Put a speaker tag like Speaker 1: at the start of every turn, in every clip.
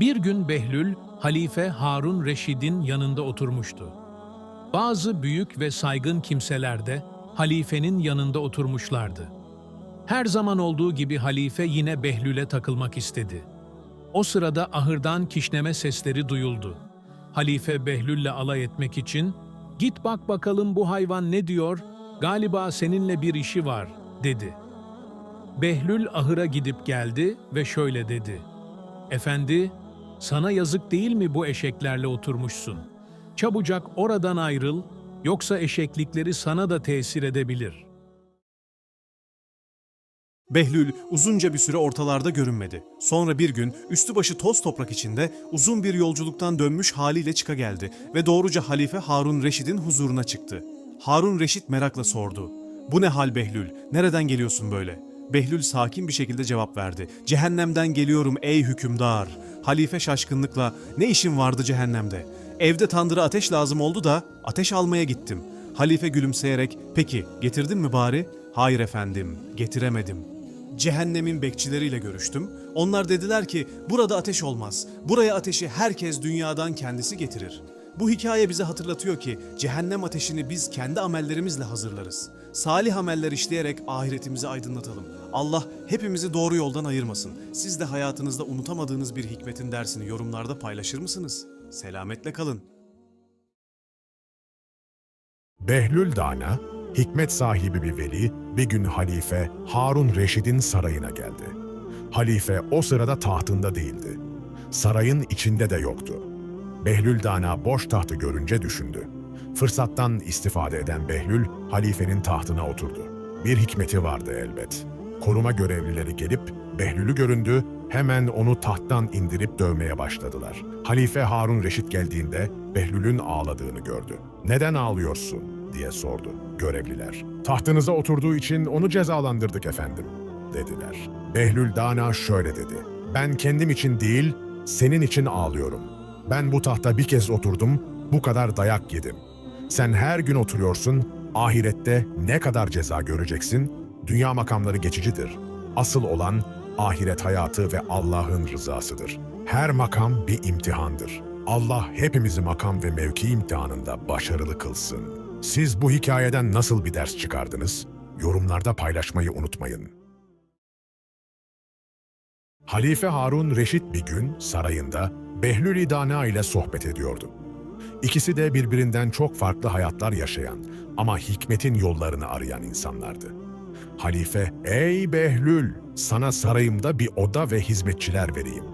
Speaker 1: Bir gün Behlül, Halife Harun Reşid'in yanında oturmuştu. Bazı büyük ve saygın kimseler de halifenin yanında oturmuşlardı. Her zaman olduğu gibi halife yine Behlül'e takılmak istedi. O sırada ahırdan kişneme sesleri duyuldu. Halife Behlül'le alay etmek için, ''Git bak bakalım bu hayvan ne diyor, galiba seninle bir işi var.'' dedi. Behlül ahıra gidip geldi ve şöyle dedi. ''Efendi, sana yazık değil mi bu eşeklerle oturmuşsun? Çabucak oradan ayrıl, yoksa eşeklikleri sana da tesir edebilir.''
Speaker 2: Behlül uzunca bir süre ortalarda görünmedi. Sonra bir gün üstü başı toz toprak içinde uzun bir yolculuktan dönmüş haliyle çıka geldi ve doğruca Halife Harun Reşid'in huzuruna çıktı. Harun Reşid merakla sordu. Bu ne hal Behlül? Nereden geliyorsun böyle? Behlül sakin bir şekilde cevap verdi. Cehennemden geliyorum ey hükümdar. Halife şaşkınlıkla ne işin vardı cehennemde? Evde tandıra ateş lazım oldu da ateş almaya gittim. Halife gülümseyerek peki getirdin mi bari? Hayır efendim getiremedim. Cehennemin bekçileriyle görüştüm. Onlar dediler ki burada ateş olmaz. Buraya ateşi herkes dünyadan kendisi getirir. Bu hikaye bize hatırlatıyor ki cehennem ateşini biz kendi amellerimizle hazırlarız. Salih ameller işleyerek ahiretimizi aydınlatalım. Allah hepimizi doğru yoldan ayırmasın. Siz de hayatınızda unutamadığınız bir hikmetin dersini yorumlarda paylaşır mısınız? Selametle kalın.
Speaker 3: Behlül Dana, hikmet sahibi bir veli, bir gün halife Harun Reşid'in sarayına geldi. Halife o sırada tahtında değildi. Sarayın içinde de yoktu. Behlül Dana boş tahtı görünce düşündü. Fırsattan istifade eden Behlül, halifenin tahtına oturdu. Bir hikmeti vardı elbet. Koruma görevlileri gelip Behlül'ü göründü, hemen onu tahttan indirip dövmeye başladılar. Halife Harun Reşit geldiğinde Behlül'ün ağladığını gördü. Neden ağlıyorsun? diye sordu görevliler. Tahtınıza oturduğu için onu cezalandırdık efendim, dediler. Behlül Dana şöyle dedi. Ben kendim için değil, senin için ağlıyorum. Ben bu tahta bir kez oturdum, bu kadar dayak yedim. Sen her gün oturuyorsun, ahirette ne kadar ceza göreceksin? Dünya makamları geçicidir. Asıl olan ahiret hayatı ve Allah'ın rızasıdır. Her makam bir imtihandır. Allah hepimizi makam ve mevki imtihanında başarılı kılsın. Siz bu hikayeden nasıl bir ders çıkardınız? Yorumlarda paylaşmayı unutmayın. Halife Harun Reşit bir gün sarayında Behlül Dana ile sohbet ediyordu. İkisi de birbirinden çok farklı hayatlar yaşayan ama hikmetin yollarını arayan insanlardı. Halife, ''Ey Behlül, sana sarayımda bir oda ve hizmetçiler vereyim.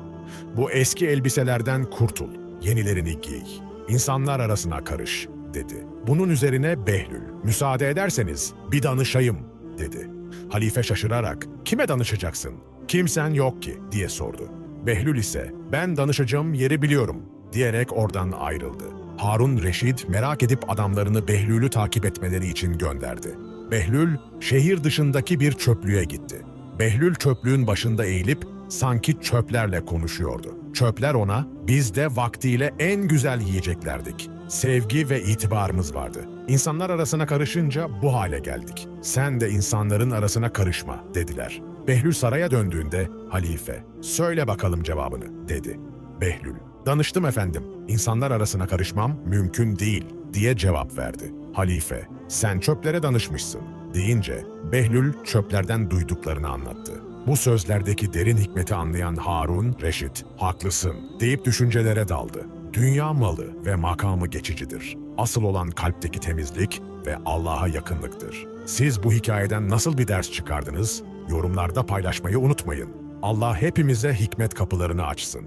Speaker 3: Bu eski elbiselerden kurtul, yenilerini giy, insanlar arasına karış.'' dedi. Bunun üzerine Behlül, ''Müsaade ederseniz bir danışayım.'' dedi. Halife şaşırarak, ''Kime danışacaksın? Kimsen yok ki.'' diye sordu. Behlül ise, ''Ben danışacağım yeri biliyorum.'' diyerek oradan ayrıldı. Harun Reşid merak edip adamlarını Behlül'ü takip etmeleri için gönderdi. Behlül, şehir dışındaki bir çöplüğe gitti. Behlül çöplüğün başında eğilip sanki çöplerle konuşuyordu. Çöpler ona, biz de vaktiyle en güzel yiyeceklerdik. Sevgi ve itibarımız vardı. İnsanlar arasına karışınca bu hale geldik. Sen de insanların arasına karışma, dediler. Behlül saraya döndüğünde, halife, söyle bakalım cevabını, dedi. Behlül, danıştım efendim, insanlar arasına karışmam mümkün değil, diye cevap verdi. Halife, sen çöplere danışmışsın, deyince Behlül çöplerden duyduklarını anlattı. Bu sözlerdeki derin hikmeti anlayan Harun, Reşit, haklısın deyip düşüncelere daldı. Dünya malı ve makamı geçicidir. Asıl olan kalpteki temizlik ve Allah'a yakınlıktır. Siz bu hikayeden nasıl bir ders çıkardınız? Yorumlarda paylaşmayı unutmayın. Allah hepimize hikmet kapılarını açsın.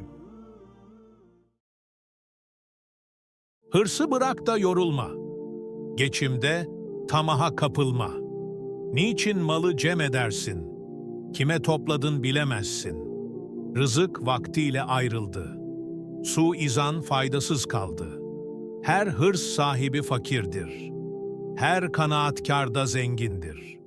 Speaker 1: Hırsı bırak da yorulma. Geçimde tamaha kapılma. Niçin malı cem edersin? Kime topladın bilemezsin. Rızık vaktiyle ayrıldı. Su izan faydasız kaldı. Her hırs sahibi fakirdir. Her kanaatkar da zengindir.